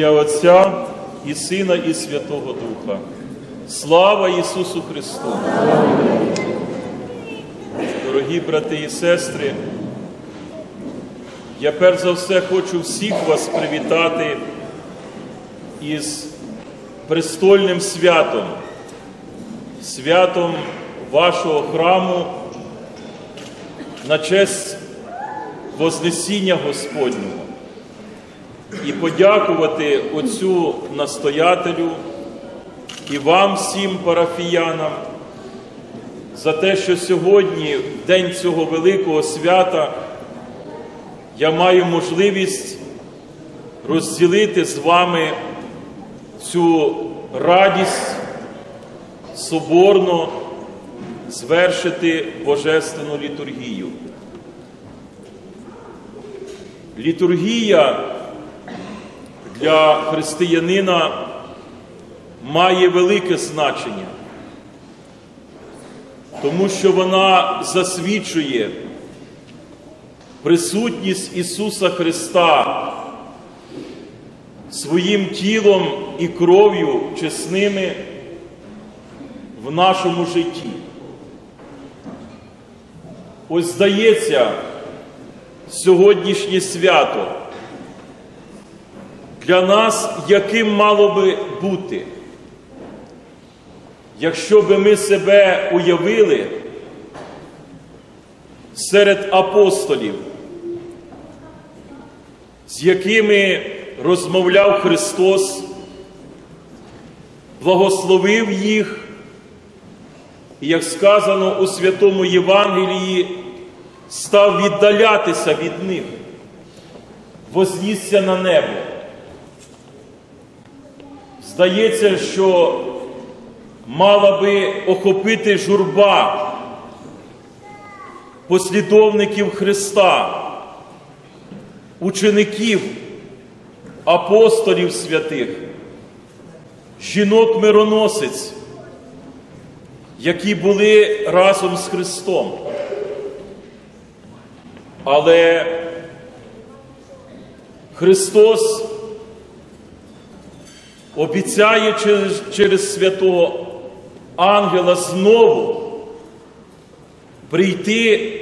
ім'я Отця і Сина, і Святого Духа. Слава Ісусу Христу! Дорогі брати і сестри, я перш за все хочу всіх вас привітати із престольним святом, святом вашого храму на честь Вознесіння Господнього і подякувати Отцю настоятелю і вам, всім парафіянам, за те, що сьогодні, в день цього великого свята, я маю можливість розділити з вами цю радість соборно звершити Божественну літургію. Літургія для християнина має велике значення, тому що вона засвідчує присутність Ісуса Христа своїм тілом і кров'ю чесними в нашому житті. Ось здається, сьогоднішнє свято для нас яким мало би бути, якщо би ми себе уявили серед апостолів, з якими розмовляв Христос, благословив їх, і, як сказано у Святому Євангелії, став віддалятися від них, вознісся на небо. Здається, що мала би охопити журба послідовників Христа, учеників, апостолів святих, жінок-мироносиць, які були разом з Христом. Але Христос обіцяє через, через святого ангела знову прийти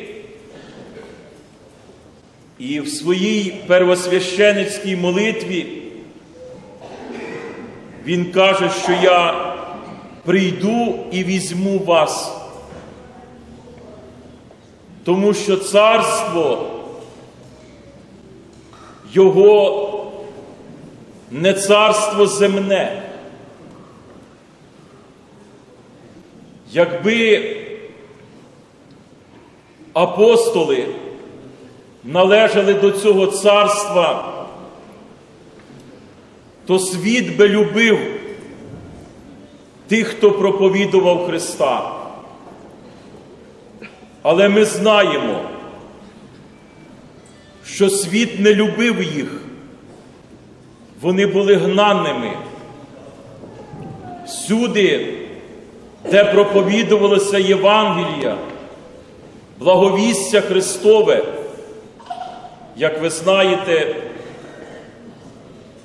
і в своїй первосвященицькій молитві Він каже, що я прийду і візьму вас. Тому що царство Його не царство земне. Якби апостоли належали до цього царства, то світ би любив тих, хто проповідував Христа. Але ми знаємо, що світ не любив їх. Вони були гнанними. Всюди, де проповідувалося Євангелія, благовістя Христове, як ви знаєте,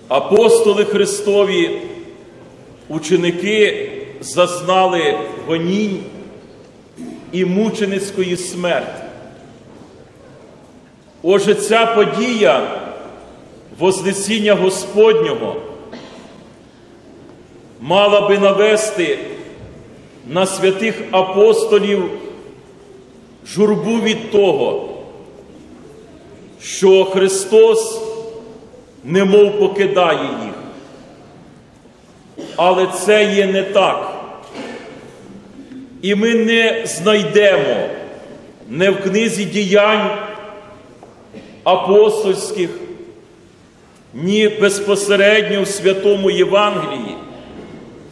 апостоли Христові, ученики зазнали гонінь і мученицької смерті. Отже, ця подія Вознесіння Господнього мала би навести на святих апостолів журбу від того, що Христос немов покидає їх. Але це є не так. І ми не знайдемо не в книзі діянь апостольських, ні безпосередньо в Святому Євангелії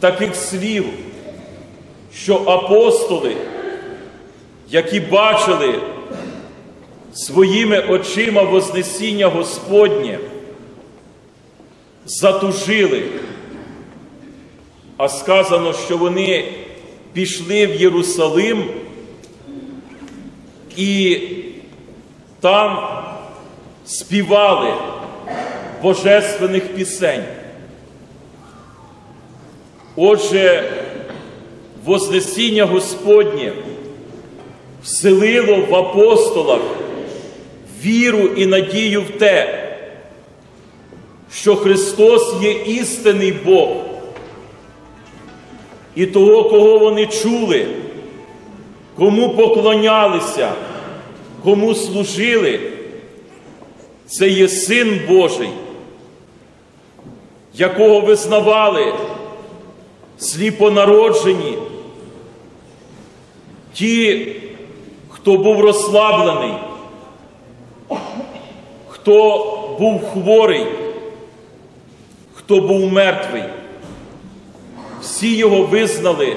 таких слів, що апостоли, які бачили своїми очима Вознесіння Господнє, затужили, а сказано, що вони пішли в Єрусалим і там співали божественних пісень. Отже, Вознесіння Господнє вселило в апостолах віру і надію в те, що Христос є істинний Бог. І того, кого вони чули, кому поклонялися, кому служили, це є Син Божий, якого визнавали сліпонароджені, ті, хто був розслаблений, хто був хворий, хто був мертвий. Всі його визнали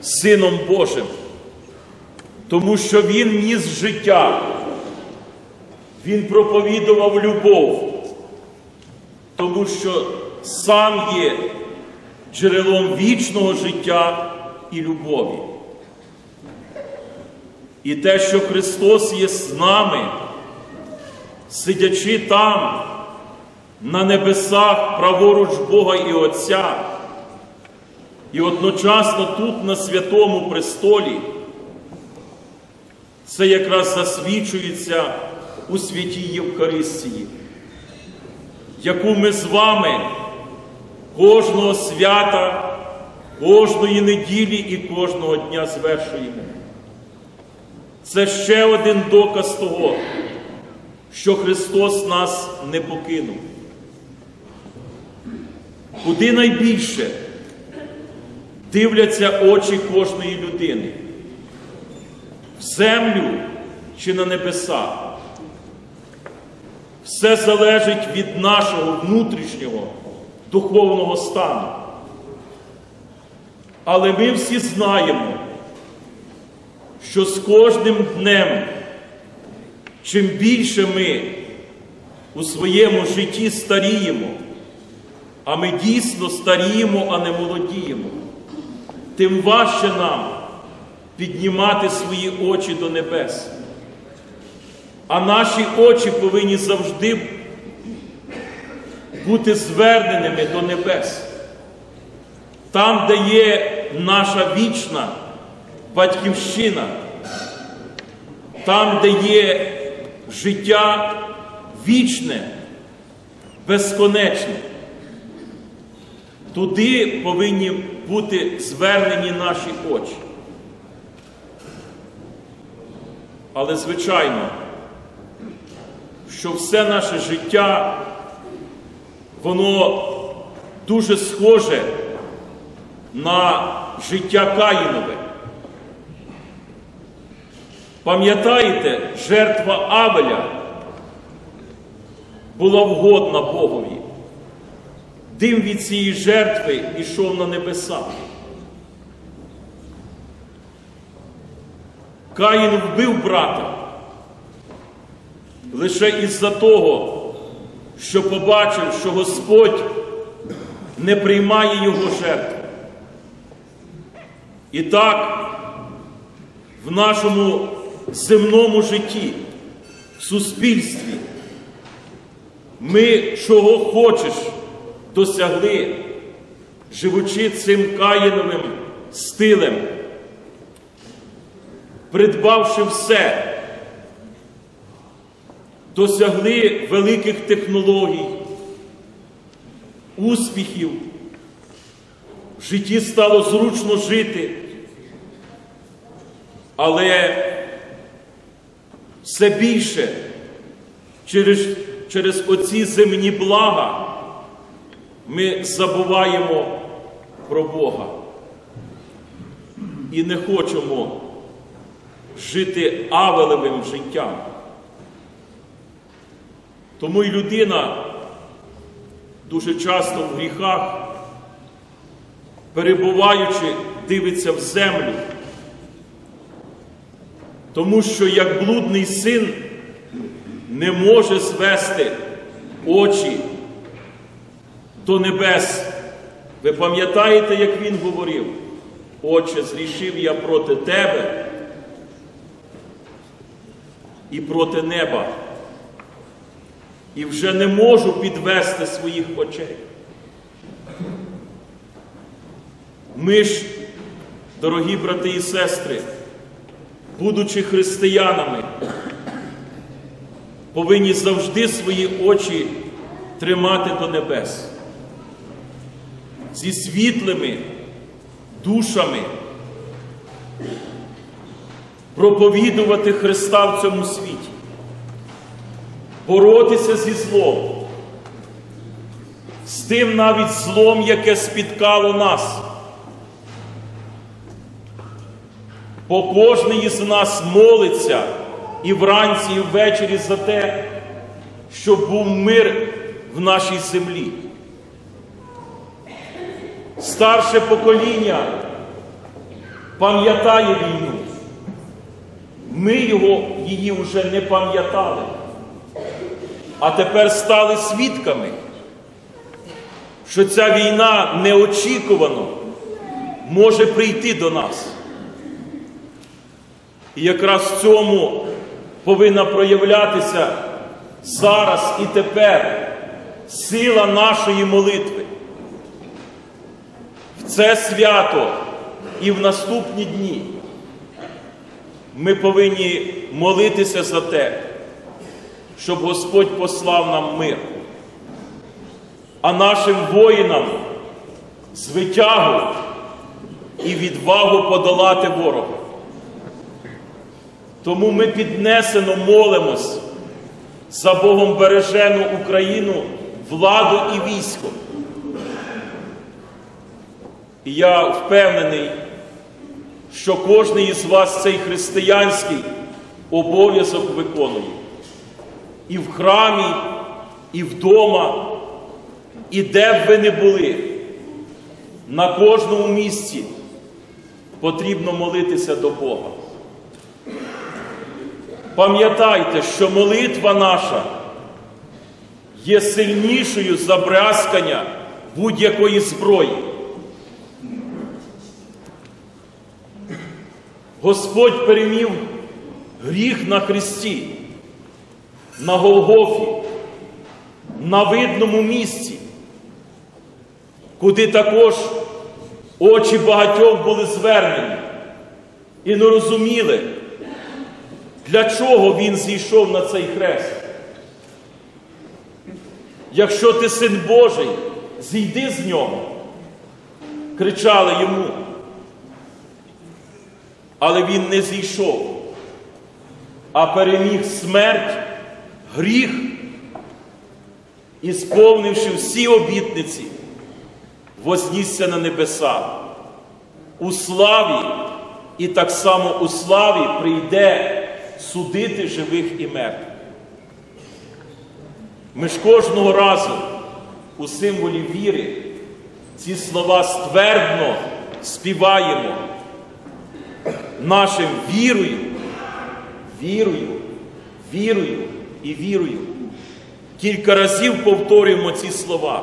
Сином Божим, тому що Він ніс життя, Він проповідував любов, тому що сам є джерелом вічного життя і любові. І те, що Христос є з нами, сидячи там, на небесах, праворуч Бога і Отця, і одночасно тут, на святому престолі, це якраз засвідчується у святій Євхаристії, яку ми з вами кожного свята, кожної неділі і кожного дня звершуємо. Це ще один доказ того, що Христос нас не покинув. Куди найбільше дивляться очі кожної людини? В землю чи на небеса? Все залежить від нашого внутрішнього духовного стану. Але ми всі знаємо, що з кожним днем, чим більше ми у своєму житті старіємо, а ми дійсно старіємо, а не молодіємо, тим важче нам піднімати свої очі до небес. А наші очі повинні завжди бути зверненими до небес. Там, де є наша вічна батьківщина, там, де є життя вічне, безконечне, туди повинні бути звернені наші очі. Але, звичайно, що все наше життя, воно дуже схоже на життя Каїнове. Пам'ятаєте, жертва Авеля була вгодна Богові. Дим від цієї жертви йшов на небеса. Каїн вбив брата лише із-за того, що побачив, що Господь не приймає його жертву. І так, в нашому земному житті, в суспільстві, ми чого хочеш досягли, живучи цим каїновим стилем, придбавши все, досягли великих технологій, успіхів, в житті стало зручно жити, але все більше через, через оці земні блага ми забуваємо про Бога. І не хочемо жити авелевим життям. Тому й людина дуже часто в гріхах, перебуваючи, дивиться в землю. Тому що як блудний син не може звести очі до небес. Ви пам'ятаєте, як він говорив? Отче, зрішив я проти тебе і проти неба. І вже не можу підвести своїх очей. Ми ж, дорогі брати і сестри, будучи християнами, повинні завжди свої очі тримати до небес зі світлими душами, проповідувати Христа в цьому світі, боротися зі злом, з тим навіть злом, яке спіткало нас. Бо кожен із нас молиться і вранці, і ввечері за те, щоб був мир в нашій землі. Старше покоління пам'ятає війну. Ми його, її вже не пам'ятали, а тепер стали свідками, що ця війна неочікувано може прийти до нас. І якраз в цьому повинна проявлятися зараз і тепер сила нашої молитви. В це свято і в наступні дні ми повинні молитися за те, щоб Господь послав нам мир, а нашим воїнам звитягу і відвагу подолати ворога. Тому ми піднесено молимось за Богом бережену Україну, владу і військо. І я впевнений, що кожен із вас цей християнський обов'язок виконує. І в храмі, і вдома, і де б ви не були, на кожному місці потрібно молитися до Бога. Пам'ятайте, що молитва наша є сильнішою за брязкання будь-якої зброї. Господь перемів гріх на Христі, на Голгофі, на видному місці, куди також очі багатьох були звернені і не розуміли, для чого він зійшов на цей хрест. Якщо ти син Божий, зійди з нього, кричали йому. Але він не зійшов, а переміг смерть, гріх і сповнивши всі обітниці, вознісся на небеса. У славі і так само у славі прийде судити живих і мертвих. Ми ж кожного разу у символі віри ці слова ствердно співаємо нашим вірою, вірою, вірою і вірою. Кілька разів повторюємо ці слова.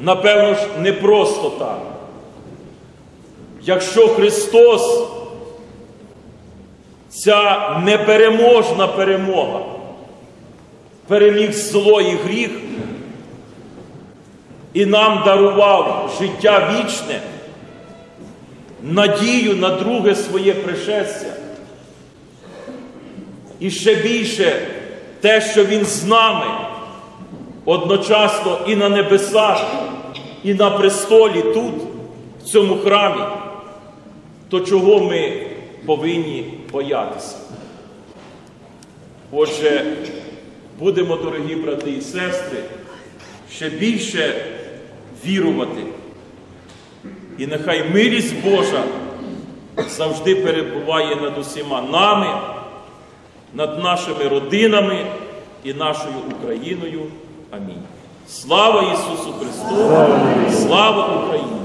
Напевно ж, не просто так. Якщо Христос, ця непереможна перемога, переміг зло і гріх і нам дарував життя вічне, надію на друге своє пришестя. І ще більше те, що Він з нами одночасно і на небесах, і на престолі тут, в цьому храмі, то чого ми повинні боятися? Отже, будемо, дорогі брати і сестри, ще більше вірувати. І нехай милість Божа завжди перебуває над усіма нами, над нашими родинами і нашою Україною. Амінь. Слава Ісусу Христу! Слава Україні!